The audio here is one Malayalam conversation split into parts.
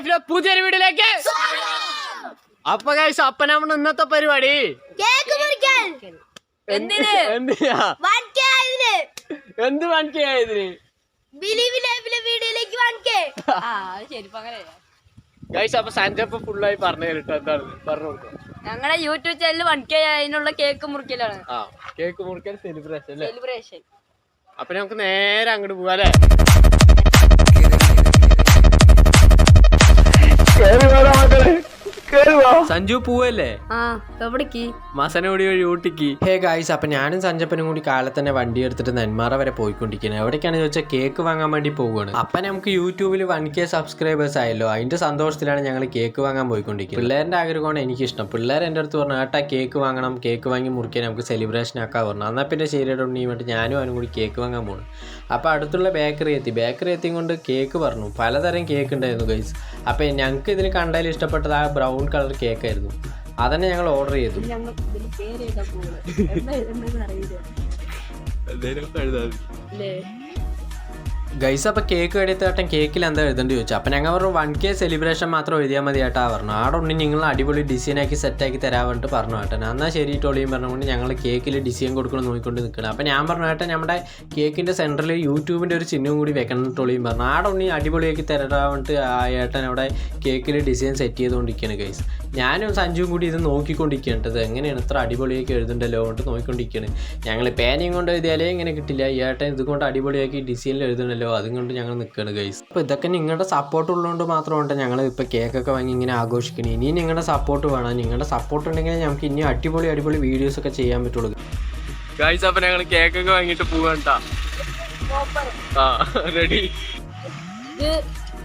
ലൈഫിലെ പുതിയൊരു വീഡിയോയിലേക്ക് അപ്പൊ കൈസ് അപ്പൊ നമ്മുടെ ഇന്നത്തെ പരിപാടി? കേക്ക് മുറിക്കാൻ എന്തിന്? എന്തിനാ? വൺ കെ ആയതിന്. എന്ത് ഗൈസ് അപ്പൊ ഫുള്ളായി പറഞ്ഞു കേട്ടോ എന്താണ്? പറഞ്ഞു കൊടുക്കാം ഞങ്ങളുടെ യൂട്യൂബ് ചാനൽ വൺ കെ അതിനുള്ള കേക്ക് മുറിക്കലാണ്. ആ കേക്ക് മുറിക്കൽ സെലിബ്രേഷൻ അല്ലേ? സെലിബ്രേഷൻ അപ്പൊ നമുക്ക് നേരെ അങ്ങോട്ട് പോവാ അല്ലേ സഞ്ജു പോവല്ലേ? ആ എവിടേക്ക്? മസനോടി വഴി ഊട്ടിക്ക്. ഹേ ഗായ്സ് അപ്പൊ ഞാനും സഞ്ജപ്പനും കൂടി കാലത്ത് തന്നെ വണ്ടി എടുത്തിട്ട് നെന്മാറ വരെ പോയിക്കൊണ്ടിരിക്കുന്നത് എവിടേക്കാണെന്ന് ചോദിച്ചാൽ കേക്ക് വാങ്ങാൻ വേണ്ടി പോവുകയാണ്. അപ്പൊ നമുക്ക് യൂട്യൂബിൽ വൺ കെ സബ്സ്ക്രൈബേഴ്സ് ആയല്ലോ. അതിന്റെ സന്തോഷത്തിലാണ് ഞങ്ങൾ കേക്ക് വാങ്ങാൻ പോയിക്കൊണ്ടിരിക്കുന്നത്. പിള്ളേരുടെ ആഗ്രഹമാണ് എനിക്കിഷ്ടം. പിള്ളേർ എന്റെ അടുത്ത് പറഞ്ഞു ഏട്ടാ കേക്ക് വാങ്ങണം കേക്ക് വാങ്ങി മുറിക്കാൻ നമുക്ക് സെലിബ്രേഷൻ ആക്കാൻ പറഞ്ഞു. എന്നാൽ പിന്നെ ശരിയായിട്ട് ഉണ്ണി വേണ്ടി ഞാനും അവനും കൂടി കേക്ക് വാങ്ങാൻ പോകണം അപ്പോൾ അടുത്തുള്ള ബേക്കറി എത്തി. ബേക്കറി എത്തിയും കൊണ്ട് കേക്ക് പറഞ്ഞു. പലതരം കേക്ക് ഉണ്ടായിരുന്നു ഗൈസ് അപ്പോൾ ഞങ്ങൾക്ക് ഇതിൽ കണ്ടതിൽ ഇഷ്ടപ്പെട്ടത് ആ ബ്രൗൺ കളർ കേക്കായിരുന്നു അതന്നെ ഞങ്ങൾ ഓർഡർ ചെയ്തു. ഞങ്ങൾ ഗൈസ് അപ്പോൾ കേക്ക് എടുത്തേട്ടൻ കേക്കിൽ എന്താ എഴുതേണ്ടി ചോദിച്ചു? അപ്പം ഞങ്ങൾ പറഞ്ഞു വൺ കെ സെലിബ്രേഷൻ മാത്രം എഴുതിയാൽ മതി ഏട്ടാ പറഞ്ഞു. ആടെ ഉണ്ടെങ്കിൽ നിങ്ങൾ അടിപൊളി ഡിസൈനാക്കി സെറ്റാക്കി തരാൻ വേണ്ടിട്ട് പറഞ്ഞു ഏട്ടൻ എന്നാൽ ശരി ടോളിയും പറഞ്ഞുകൊണ്ട് ഞങ്ങൾ കേക്കിൽ ഡിസൈൻ കൊടുക്കണം നോക്കിക്കൊണ്ട് നിൽക്കണം അപ്പം ഞാൻ പറഞ്ഞു ഏട്ടൻ നമ്മുടെ കേക്കിന്റെ സെന്ററിൽ യൂട്യൂബിന്റെ ഒരു ചിഹ്നം കൂടി വെക്കണം ടോളിയും പറഞ്ഞു. ആടെ ഉണ്ണി അടിപൊളിയാക്കി തരാൻ വേണ്ടിട്ട് ആ ഏട്ടൻ അവിടെ കേക്കിൽ ഡിസൈൻ സെറ്റ് ചെയ്തുകൊണ്ടിരിക്കുകയാണ് ഗൈസ് ഞാനും സഞ്ജുവും കൂടി ഇത് നോക്കിക്കൊണ്ടിരിക്കുകയാണ്. ഇത് എങ്ങനെയാണ് ഇത്ര അടിപൊളിയാക്കി എഴുതുന്നുണ്ടല്ലോ കൊണ്ട് നോക്കിക്കൊണ്ടിരിക്കുകയാണ്. ഞങ്ങൾ പേനയും കൊണ്ട് എഴുതിയാലേ ഇങ്ങനെ കിട്ടില്ല. ഈ ഏട്ടൻ ഇതുകൊണ്ട് അടിപൊളിയാക്കി ഡിസൈനിൽ എഴുതുന്നല്ലോ അതും കൊണ്ട് ഞങ്ങൾ നിൽക്കുകയാണ് ഗൈസ് അപ്പോൾ ഇതൊക്കെ നിങ്ങളുടെ സപ്പോർട്ട് ഉള്ളതുകൊണ്ട് മാത്രമുണ്ട് ഞങ്ങൾ ഇപ്പോൾ കേക്കൊക്കെ വാങ്ങി ഇങ്ങനെ ആഘോഷിക്കണം. ഇനിയും നിങ്ങളുടെ സപ്പോർട്ട് വേണം. നിങ്ങളുടെ സപ്പോർട്ട് ഉണ്ടെങ്കിൽ നമുക്ക് ഇനി അടിപൊളി അടിപൊളി വീഡിയോസ് ഒക്കെ ചെയ്യാൻ പറ്റുള്ളൂ. ഗൈസ് അപ്പോൾ ഞങ്ങൾ കേക്കൊക്കെ വാങ്ങിയിട്ട് പോവാണ്ടാ ആ റെഡി ഇത്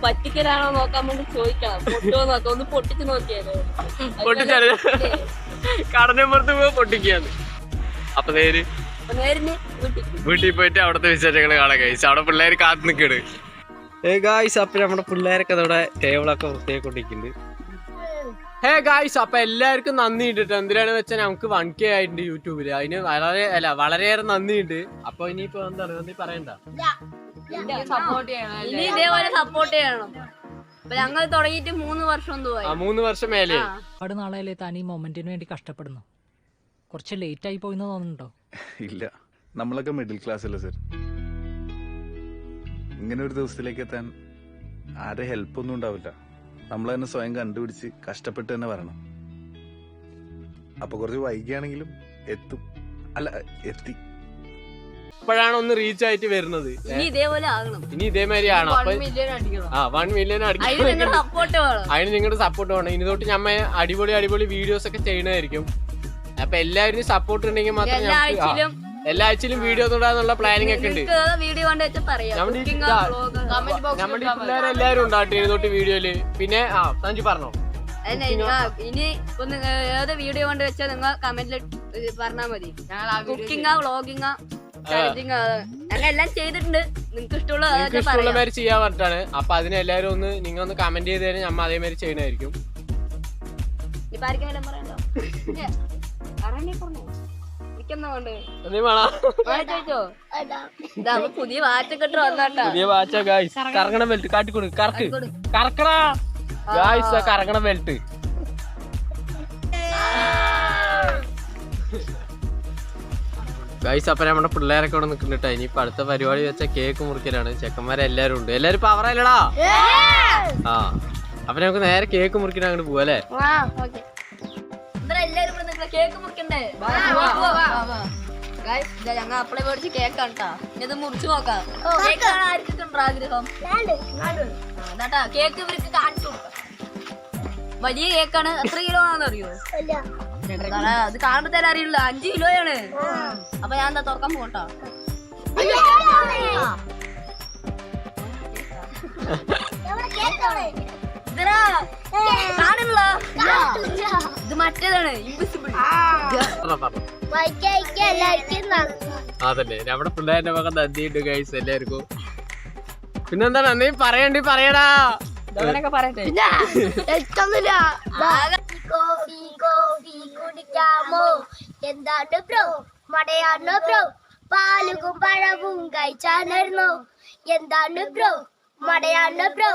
പറ്റിക്കലാണോ നോക്കാൻ വേണ്ടി ചോദിക്കണം പൊട്ടോ നോക്കാം. ഒന്ന് പൊട്ടിച്ച് നോക്കിയാലോ. പൊട്ടിച്ചാൽ പോയി പൊട്ടിക്കാന്ന് അപ്പൊ നേര് വീട്ടിൽ പോയിട്ട് അവിടുത്തെ വിശേഷങ്ങൾ കാണാൻ കഴിച്ചു അവിടെ പിള്ളേർ കാത്തു നിൽക്കണ്. ഏ ഗായ്സ് അപ്പൊ നമ്മുടെ പിള്ളേരൊക്കെ നമ്മുടെ ടേബിളൊക്കെ വൃത്തിയാക്കൊണ്ടിരിക്കുന്നു ഹേ ഗായ്സ് അപ്പൊ എല്ലാവർക്കും നന്ദി ഉണ്ട് എന്തിനാണ് വെച്ചാൽ നമുക്ക് വൺ കെ ആയിട്ടുണ്ട് യൂട്യൂബിൽ. അതിന് വളരെ അല്ല വളരെയേറെ നന്ദിയുണ്ട്. അപ്പൊ ഇനിയിപ്പോ എന്താണ് നന്ദി പറയണ്ട. സപ്പോർട്ട് ചെയ്യണം ഇനി ഇതേപോലെ സപ്പോർട്ട് ചെയ്യണം. അപ്പൊ ഞങ്ങൾ തുടങ്ങിയിട്ട് മൂന്ന് വർഷം ആ മൂന്ന് വർഷം മേലെ. ഒരുപാട് നാളായാലേ താൻ ഈ മൊമെന്റിന് വേണ്ടി കഷ്ടപ്പെടുന്നു. കുറച്ച് ലേറ്റ് ആയി പോയിന്ന് തോന്നുന്നുണ്ടോ? ഇല്ല. നമ്മളൊക്കെ മിഡിൽ ക്ലാസ് അല്ലേ സർ ഇങ്ങനെ ഒരു ദിവസത്തിലേക്ക് എത്താൻ ആരെ ഹെൽപ്പ് ഒന്നും ഉണ്ടാവില്ല. നമ്മൾ തന്നെ സ്വയം കണ്ടുപിടിച്ച് കഷ്ടപ്പെട്ട് തന്നെ വരണം. അപ്പൊ കുറച്ച് വൈകിയാണെങ്കിലും എത്തും. അല്ല എത്തി. ഇപ്പോഴാണ് ഒന്ന് റീച്ച് ആയിട്ട് വരുന്നത്. ഇനി ഇതേപോലെ ആകണം. ഇനി ഇതേമാതിരി ആണ് അപ്പൊ ആ വൺ മില്യൺ അതിന് നിങ്ങളുടെ സപ്പോർട്ട് വേണം. അതിന് നിങ്ങളുടെ സപ്പോർട്ട് വേണം. ഇനി തൊട്ട് ഞമ്മ അടിപൊളി അടിപൊളി വീഡിയോസ് ഒക്കെ ചെയ്യണതായിരിക്കും അപ്പൊ എല്ലാവരും സപ്പോർട്ട് ഉണ്ടെങ്കിൽ മാത്രം എല്ലാ ആഴ്ചയിലും എല്ലാ ആഴ്ചയിലും വീഡിയോ തൊടാന്നുള്ള പ്ലാനിങ് ഒക്കെ ഉണ്ട്. നമ്മുടെ പിള്ളേരെല്ലാരും ഉണ്ടാട്ടെ ഇനി തൊട്ട് വീഡിയോയിൽ പിന്നെ ആ സഞ്ജു പറഞ്ഞോ? ഇനി ഏത് വീഡിയോ കൊണ്ട് വെച്ചാൽ നിങ്ങൾ കമന്റിൽ പറഞ്ഞാൽ മതി. കുക്കിംഗ് ചലഞ്ചിങ് ഞങ്ങൾ എല്ലാം ചെയ്തിട്ടുണ്ട്. നിങ്ങൾക്ക് ഇഷ്ടമുള്ള നിങ്ങൾക്ക് ഇഷ്ടമുള്ള മാതിരി ചെയ്യാൻ പറഞ്ഞിട്ടാണ്. അപ്പൊ അതിന് എല്ലാവരും ഒന്ന് നിങ്ങൾ ഒന്ന് കമന്റ് ചെയ്ത് കഴിഞ്ഞാൽ നമ്മ അതേമാതിരി ചെയ്യണമായിരിക്കും ഇപ്പൊ പറയണ്ടോ പറഞ്ഞേ പറഞ്ഞോ. എനിക്കെന്നാ കൊണ്ട് നീ വേണോ ചോദിച്ചോ? ഇതാ അവൻ പുതിയ വാച്ചൊക്കെ ഇട്ട് വന്നാട്ടാ. പുതിയ വാച്ച ഗായ്സ് കറങ്ങണ ബെൽറ്റ് കാട്ടിക്കൊടു കറക്ക്. കറക്കടാ. ഗായ്സ് കറങ്ങണ ബെൽറ്റ് ഗൈസ് അപ്പം നമ്മുടെ പിള്ളേരൊക്കെ ഇവിടെ ഇനി ഇനിയിപ്പൊ അടുത്ത പരിപാടി വെച്ച കേക്ക് മുറിക്കലാണ്. ചെക്കന്മാരെല്ലാരും ഉണ്ട്. എല്ലാരും പവറല്ലടാ ആ. അപ്പൊ നമുക്ക് നേരെ കേക്ക് മുറിക്കാൻ അങ്ങോട്ട് പോവാ അല്ലേ? കേക്ക് മുറിക്കണ്ടേ? ഇതാ ഞങ്ങൾ അപ്പളെ മേടിച്ച് കേക്കാണ് കേട്ടാ ഇനി ഇത് മുറിച്ച് നോക്കാം. കേക്കാണ് ആർക്കൊക്കെ ഉണ്ടോ ആഗ്രഹം എന്നാട്ടാ കേക്ക് ഇവർക്ക് കാണിച്ചു കൊടുക്കാം. വലിയ കേക്കാണ് എത്ര കിലോ ആണെന്ന് അറിയോ അത് കാണുമ്പോ തന്നെ അറിയില്ല അഞ്ചു കിലോയാണ്. അപ്പൊ ഞാൻ എന്താ തുറക്കാൻ പോകട്ടോ? ഇത് മറ്റേതാണ് നമ്മുടെ പിള്ളേരുടെ മകൻ നന്ദിയുണ്ട് ഗൈസ് എല്ലാവർക്കും. പിന്നെന്താണ് നീ പറയണ്ടി പറയടാ. കോഫി കോഫി കുടിക്കാമോ? എന്താണ് ബ്രോ മടയാണോ ബ്രോ പാലുകും പഴവും കഴിച്ചാണോ എന്താണ് ബ്രോ മടയാണോ ബ്രോ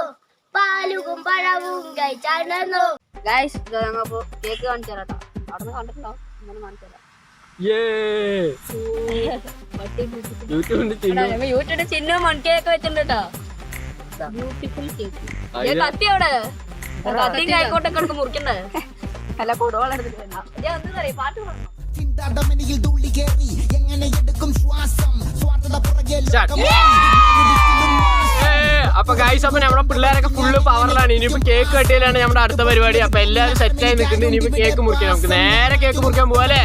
പാലുകും പഴവും കഴിച്ചാണോ ഗൈസ് ഞങ്ങപ്പോ കേക്ക് കാണിച്ചു തരാം അവിടെ കണ്ടിട്ടുണ്ടോ? ഇങ്ങനെ കാണിച്ചു തരാം. യൂട്യൂബിന്റെ ചിഹ്നം യൂട്യൂബിന്റെ ചിഹ്നം കേക്ക് വെച്ചിട്ടുണ്ട് കേട്ടോ. ബ്യൂട്ടിഫുൾ കേക്ക് കത്തി അവിടെ. കത്തി കൈക്കോട്ടൊക്കെ മുറിക്കണ്ടേ? അല്ല ഞാൻ എന്ത് പാട്ട് പാടണം. ചിന്താടമനിയിൽ തുള്ളി കേറി എങ്ങനെ എടുക്കും ശ്വാസം? സ്വാർത്ഥത പുറകെ അപ്പൊ ഗൈസ് അപ്പൊ നമ്മുടെ പിള്ളേരൊക്കെ ഫുള്ള് പവറിലാണ് ഇനിയിപ്പോ കേക്ക് കട്ടിയിലാണ് നമ്മുടെ അടുത്ത പരിപാടി. അപ്പൊ എല്ലാവരും സെറ്റ് ആയി നിൽക്കുന്നത് ഇനിയിപ്പോ കേക്ക് മുറിക്കാം നമുക്ക് നേരെ കേക്ക് മുറിക്കാൻ പോവാല്ലേ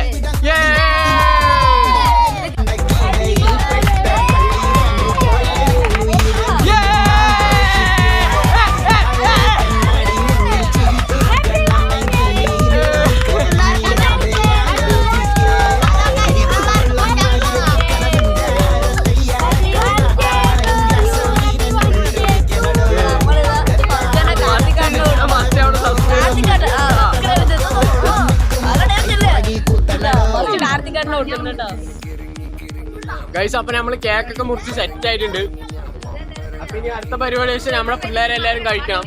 ഗൈസ് അപ്പൊ നമ്മൾ കേക്കൊക്കെ മുറിച്ച് സെറ്റ് ആയിട്ടുണ്ട്. അപ്പൊ ഇനി അടുത്ത പരിപാടി വെച്ചാൽ നമ്മളെ പിള്ളേരെ എല്ലാരും കഴിക്കണം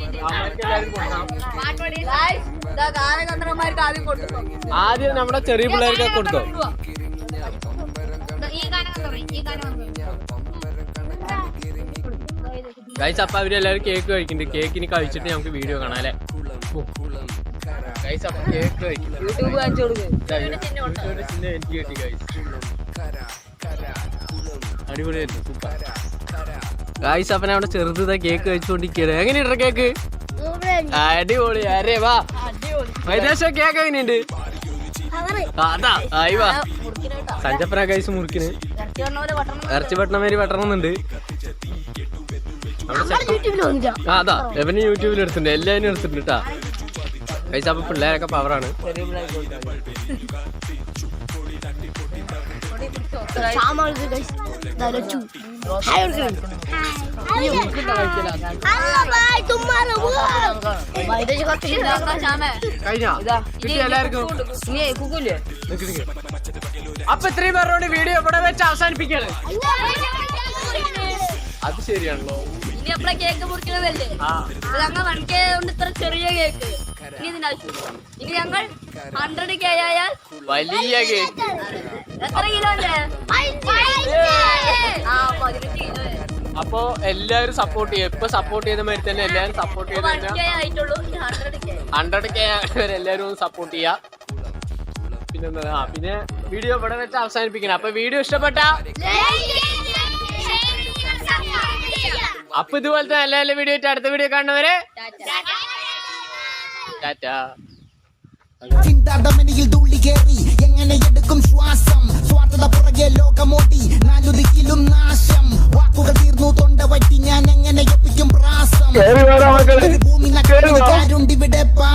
ആദ്യം നമ്മുടെ ചെറിയ പിള്ളേർക്ക് കൊടുത്തോ. ഗൈസ് അപ്പൊ അവരെല്ലാരും കേക്ക് കഴിക്കുന്നുണ്ട്. കേക്ക് ഇനി കഴിച്ചിട്ട് നമുക്ക് വീഡിയോ കാണാം അല്ലേ? ഗൈസ് അപ്പൊ കേക്ക് കഴിക്കുന്നു എനിക്ക് കിട്ടി ഗൈസ് അടിപൊളിയായിരുന്നു സൂപ്പർ ഗായ്സ് അപ്പന അവിടെ ചെറുതാ കേക്ക് കഴിച്ചുകൊണ്ടിരിക്കുകയാണ്. എങ്ങനെയുണ്ട് കേക്ക് അടിപൊളി. അരേ വാ. വൈദേശം കേക്ക് എങ്ങനെയുണ്ട്? അതാ ആയി വാ. സഞ്ചപ്പന ഗൈസ് മുറിക്കണ് ഇറച്ചി വന്ന പോലെ വട്ടണം ഇറച്ചി പട്ടണമേരി വെട്ടണമെന്നുണ്ട് അതാ എവന് യൂട്യൂബിൽ എടുത്തിട്ടുണ്ട്. എല്ലാവരും എടുത്തിട്ടുണ്ട് കേട്ടാ ഗൈസ് അപ്പൊ പിള്ളേരൊക്കെ പവറാണ് ശ്യാമേ കഴിഞ്ഞാ? കിട്ടി എല്ലാവർക്കും. നീ കുക്കുലേ നിക്ക് നിക്ക്. അപ്പൊ ഇത്രയും പേരോട് വീഡിയോ ഇവിടെ വെച്ച് അവസാനിപ്പിക്കാണ് അത് ശരിയാണല്ലോ. ഇനി എപ്പോഴാ കേക്ക് മുറിക്കണതല്ലേ? ഇത് ഞങ്ങൾ വൺ കെ കൊണ്ട് ഇത്ര ചെറിയ കേക്ക് ഇനി ഇതിന്റെ ആവശ്യമില്ല ഇനി ഞങ്ങൾ ഹൺഡ്രഡ് കെ ആയാൽ വലിയ കേക്ക് എത്ര കിലോ അപ്പൊ എല്ലാവരും സപ്പോർട്ട് ചെയ്യും. ഇപ്പൊ സപ്പോർട്ട് ചെയ്ത മാതിരി തന്നെ എല്ലാവരും സപ്പോർട്ട് ചെയ്ത് ഹൺഡ്രഡ് കെ വരെ എല്ലാവരും സപ്പോർട്ട് ചെയ്യാ. പിന്നെ ആ പിന്നെ വീഡിയോ ഇവിടെ വെച്ച് അവസാനിപ്പിക്കണം. അപ്പൊ വീഡിയോ ഇഷ്ടപ്പെട്ട? അപ്പൊ ഇതുപോലത്തെ നല്ല നല്ല വീഡിയോ അടുത്ത വീഡിയോ കാണുന്നവരെ ടാറ്റാ ചിന്താടമനിയിൽ തുള്ളി കേറി എങ്ങനെ എടുക്കും ശ്വാസം സ്വാർത്ഥത പുറകെ ലോകമോടി നാലു ദിക്കിലും നാശം വാക്കുകൾ തീർന്നു തൊണ്ട വറ്റി ഞാൻ എങ്ങനെ എപ്പിക്കും പ്രാസം ഭൂമി നക്കാരുണ്ടിവിടെ പാ